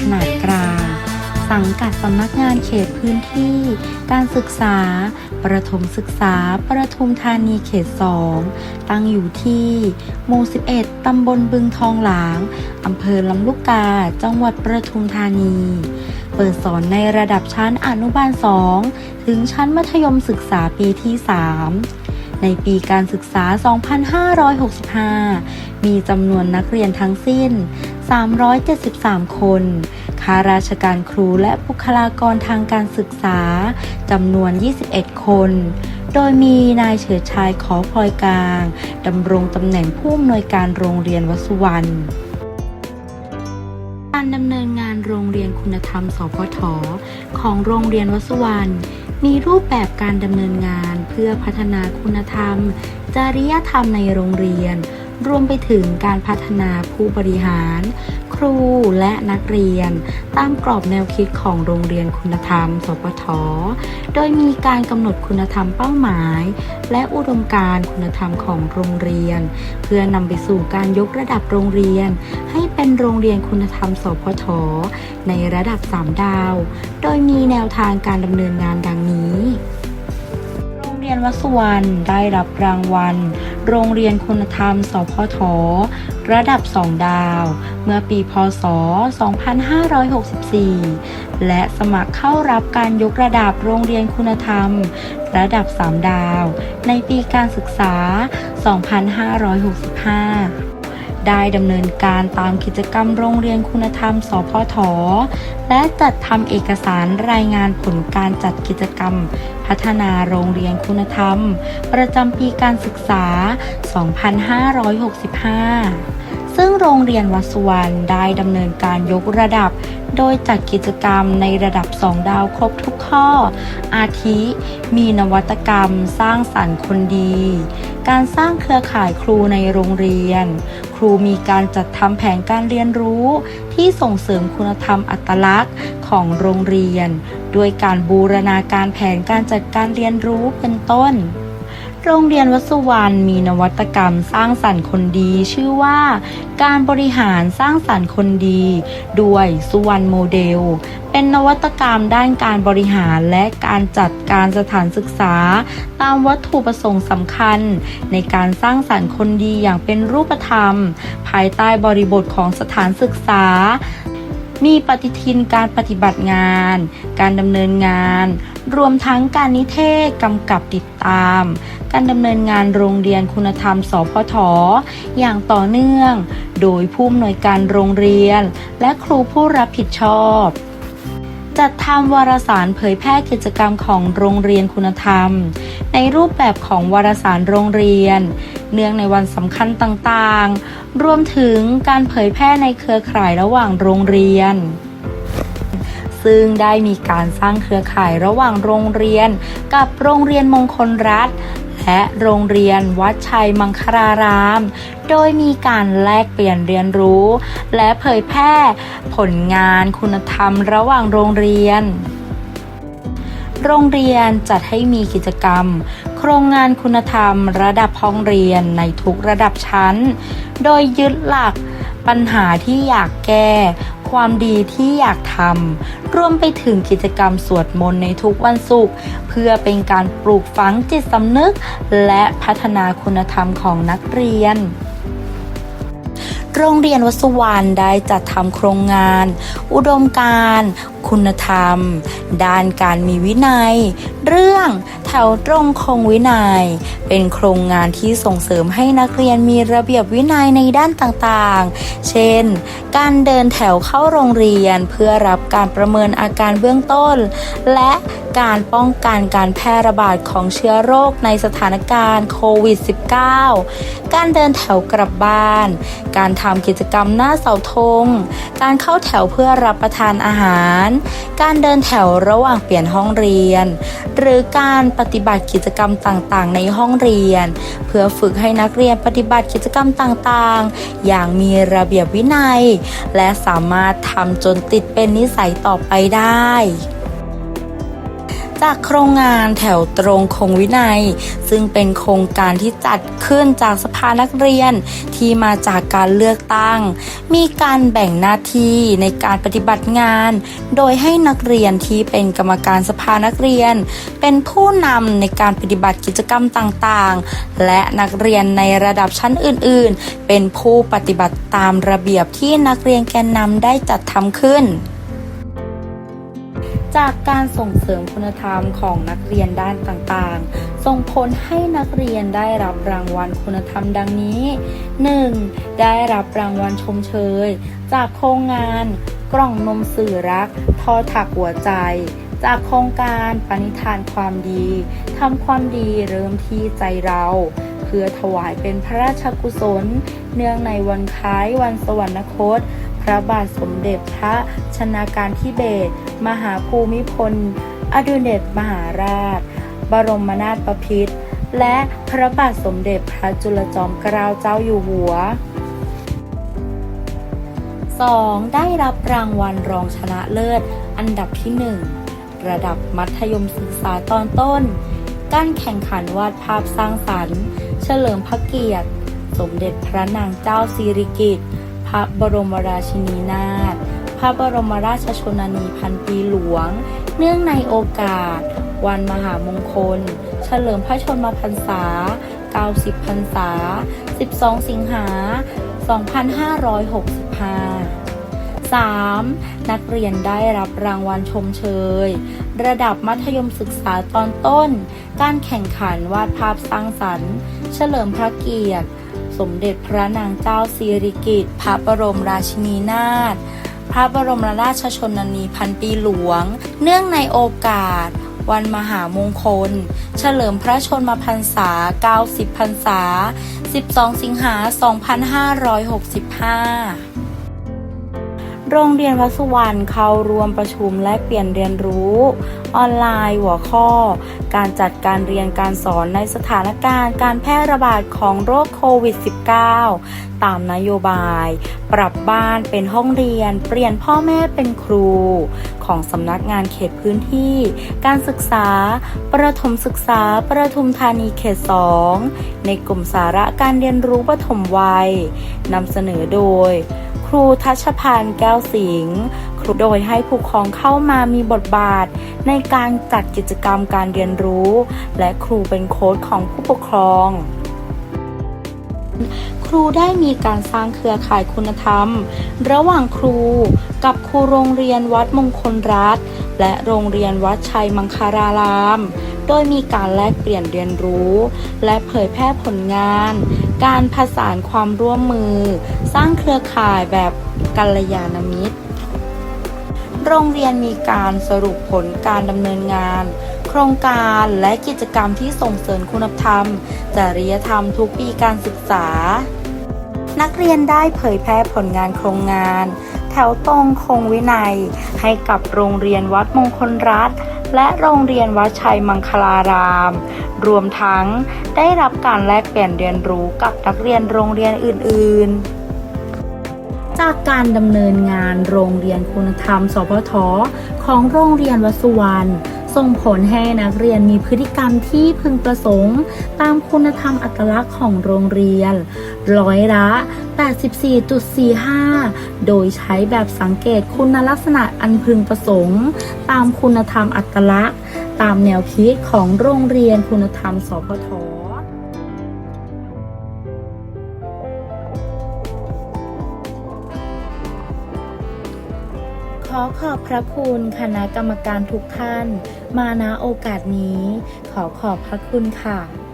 ขนาดกลาง สังกัดสำนักงานเขตพื้นที่ การศึกษา ประถมศึกษา ประทุมธานีเขต 2 ตั้งอยู่ที่หมู่ 11 ตำบลบึงทองหลางอำเภอลำลูกกา จังหวัดประทุมธานี เปิดสอนในระดับชั้นอนุบาล 2 ถึงชั้นมัธยมศึกษาปีที่ 3ในปีการศึกษา 2565 มีจำนวนนักเรียนทั้งสิ้น 373 คน ข้าราชการครูและบุคลากรทางการศึกษาจำนวน 21 คน โดยมีนายเฉิดชายขอพลอยกลางดำรงตำแหน่งผู้อำนวยการโรงเรียนวสุวรรณการดำเนินงานโรงเรียนคุณธรรม สพท ของโรงเรียนวสุวรรณมีรูปแบบการดำเนินงานเพื่อพัฒนาคุณธรรม จริยธรรมในโรงเรียน รวมไปถึงการพัฒนาผู้บริหาร ครูและนักเรียน ตามกรอบแนวคิดของโรงเรียนคุณธรรมสพทโดยมีการกำหนดคุณธรรมเป้าหมาย และอุดมการคุณธรรมของโรงเรียน เพื่อนำไปสู่การยกระดับโรงเรียน ให้เป็นโรงเรียนคุณธรรม สพท ในระดับ 3 ดาว โดยมีแนวทางการดำเนินงานดังนี้ เรียนวัสวรรณได้รับรางวัล โรงเรียนคุณธรรม สพท ระดับ 2 ดาว เมื่อปีพศ 2564 และสมัครเข้ารับการยกระดับโรงเรียนคุณธรรม ระดับ 3 ดาว ในปีการศึกษา 2565 ได้ดำเนินการตามกิจกรรมโรงเรียนคุณธรรม สพท และจัดทำเอกสารรายงานผลการจัดกิจกรรม พัฒนาโรงเรียนคุณธรรม ประจำปีการศึกษา 2565 ซึ่งโรงเรียนวัสวรรณได้ดำเนินการยกระดับ โดยจัดกิจกรรมในระดับ 2 ดาวครบทุกข้อ อาทิ มีนวัตกรรมสร้างสรรค์คนดีการสร้างเครือข่ายครูในโรงเรียน ครูมีการจัดทำแผนการเรียนรู้ ที่ส่งเสริมคุณธรรมอัตลักษณ์ของโรงเรียน ด้วยการบูรณาการแผนการจัดการเรียนรู้เป็นต้น โรงเรียนวัสุวรรณมีนวัตกรรมสร้างสรรค์คนดี ชื่อว่าการบริหารสร้างสรรค์คนดี ด้วยสุวรรณโมเดล เป็นนวัตกรรมด้านการบริหารและการจัดการสถานศึกษา ตามวัตถุประสงค์สำคัญ ในการสร้างสรรค์คนดีอย่างเป็นรูปธรรม ภายใต้บริบทของสถานศึกษา มีปฏิทินการปฏิบัติงาน การดำเนินงาน รวมทั้งการนิเทศกำกับติดตาม การดำเนินงานโรงเรียนคุณธรรม สพทอย่างต่อเนื่อง โดยผู้อำนวยการโรงเรียน และครูผู้รับผิดชอบจัดทำวารสารเผยแพร่กิจกรรมของโรงเรียนคุณธรรม ในรูปแบบของวารสารโรงเรียน เนื่องในวันสำคัญต่างๆ รวมถึงการเผยแพร่ในเครือข่ายระหว่างโรงเรียน ซึ่งได้มีการสร้างเครือข่ายระหว่างโรงเรียน กับโรงเรียนมงคลรัฐและโรงเรียนวัดชัยมังคลาราม โดยมีการแลกเปลี่ยนเรียนรู้ และเผยแพร่ผลงานคุณธรรมระหว่างโรงเรียน โรงเรียนจัดให้มีกิจกรรม โครงงานคุณธรรม ระดับห้องเรียนในทุกระดับชั้น โดยยึดหลักปัญหาที่อยากแก้ ความดีที่อยากทำรวมไปถึงกิจกรรมสวดมนต์ในทุกวันศุกร์เพื่อเป็นการปลูกฝังจิตสำนึก และพัฒนาคุณธรรมของนักเรียนโรงเรียนวัสุวรรณได้จัดทำโครงงาน อุดมการคุณธรรม ด้านการมีวินัย เรื่องแถวตรงคงวินัย เป็นโครงงานที่ส่งเสริมให้นักเรียนมีระเบียบวินัยในด้านต่างๆ เช่น การเดินแถวเข้าโรงเรียนเพื่อรับการประเมินอาการเบื้องต้น และการป้องกันการแพร่ระบาดของเชื้อโรคในสถานการณ์โควิด -19 การเดินแถวกลับบ้าน การทำกิจกรรมหน้าเสาธง การเข้าแถวเพื่อรับประทานอาหารการเดินแถวระหว่างเปลี่ยนห้องเรียน หรือการปฏิบัติกิจกรรมต่างๆ ในห้องเรียน เพื่อฝึกให้นักเรียนปฏิบัติกิจกรรมต่างๆ อย่างมีระเบียบวินัย และสามารถทำจนติดเป็นนิสัยต่อไปได้ จากโครงงานแถวตรงคงวินัย ซึ่งเป็นโครงการที่จัดขึ้นจากสภานักเรียนที่มาจากการเลือกตั้ง มีการแบ่งหน้าที่ในการปฏิบัติงาน โดยให้นักเรียนที่เป็นกรรมการสภานักเรียน เป็นผู้นำในการปฏิบัติกิจกรรมต่างๆ และนักเรียนในระดับชั้นอื่น ๆ เป็นผู้ปฏิบัติตามระเบียบที่นักเรียนแกนนำได้จัดทำขึ้น จากการส่งเสริมคุณธรรมของนักเรียนด้านต่างๆ ส่งผลให้นักเรียนได้รับรางวัลคุณธรรมดังนี้ 1. ได้รับรางวัลชมเชย จากโครงงาน กล่องนมสื่อรัก ทอถักหัวใจ จากโครงการปณิธานความดีทำความดีเริ่มที่ใจเราเพื่อถวายเป็นพระราชกุศล เนื่องในวันคล้ายวันสวรรคต ระบาทสมเด็จพระชนาการทิเบศมหาภูมิพล อดุลเดชมหาราช บรมนาถบพิตรและพระบาทสมเด็จพระจุลจอมเกล้าเจ้าอยู่หัว 2. ได้รับรางวัลรองชนะเลิศ อันดับที่ 1 ระดับมัธยมศึกษาตอนต้น การแข่งขันวาดภาพสร้างสรรค์ เฉลิมพระเกียรติ สมเด็จพระนางเจ้าสิริกิติ์ ระบรมราชินีนาถ พระบรมราชชนนีพันปีหลวง เนื่องในโอกาส วันมหามงคล เฉลิมพระชนมพรรษา 90 พรรษา 12 สิงหา 2565 3. นักเรียนได้รับรางวัลชมเชย ระดับมัธยมศึกษาตอนต้น การแข่งขันวาดภาพสร้างสรรค์ เฉลิมพระเกียรติ สมเด็จพระนางเจ้าสิริกิติ์พระบรมราชินีนาถพระบรมราชชนนีพันปีหลวง เนื่องในโอกาส วันมหามงคล เฉลิมพระชนมพรรษา 90 พรรษา 12 สิงหา 2565 โรงเรียนวัสุวรรณเข้าร่วมประชุมและเปลี่ยนเรียนรู้ ออนไลน์หัวข้อ การจัดการเรียนการสอนในสถานการณ์การแพร่ระบาดของโรคโควิด -19 ตามนโยบาย ปรับบ้านเป็นห้องเรียน เปลี่ยนพ่อแม่เป็นครู ของสำนักงานเขตพื้นที่ การศึกษา ประถมศึกษา ประทุมธานีเขต 2 ในกลุ่มสาระการเรียนรู้ปฐมวัยนำเสนอโดย รูทัชพันธ์แก้วสิงห์ครูโดยให้ผู้ปกครองเข้ามามีบทบาท ในการจัดกิจกรรมการเรียนรู้ และครูเป็นโค้ชของผู้ปกครองครูได้มีการสร้างเครือข่ายคุณธรรม ระหว่างครูกับครูโรงเรียนวัดมงคลรัฐ และโรงเรียนวัดชัยมังคาราราม โดยมีการแลกเปลี่ยนเรียนรู้ และเผยแพร่ผลงาน การผสานความร่วมมือ สร้างเครือข่ายแบบกัลยาณมิตร โรงเรียนมีการสรุปผลการดำเนินงาน โครงการและกิจกรรมที่ส่งเสริมคุณธรรม จริยธรรมทุกปีการศึกษา นักเรียนได้เผยแพร่ผลงานโครงงาน แถวตรงคงวินัย ให้กับโรงเรียนวัดมงคลรัฐ และโรงเรียนวัดชัยมังคลาราม รวมทั้งได้รับการแลกเปลี่ยนเรียนรู้กับนักเรียนโรงเรียนอื่น ๆจากการดำเนินงานโรงเรียนคุณธรรม สพท ของโรงเรียนวสุวรรณส่งผลให้นักเรียนมีพฤติกรรมที่พึงประสงค์ ตามคุณธรรมอัตลักษณ์ของโรงเรียน ร้อยละ 84.45 โดยใช้แบบสังเกตคุณลักษณะอันพึงประสงค์ ตามคุณธรรมอัตลักษณ์ ตามแนวคิดของโรงเรียนคุณธรรม สพทขอขอบพระคุณคณะกรรมการทุกท่าน มาณโอกาสนี้ ขอขอบพระคุณค่ะ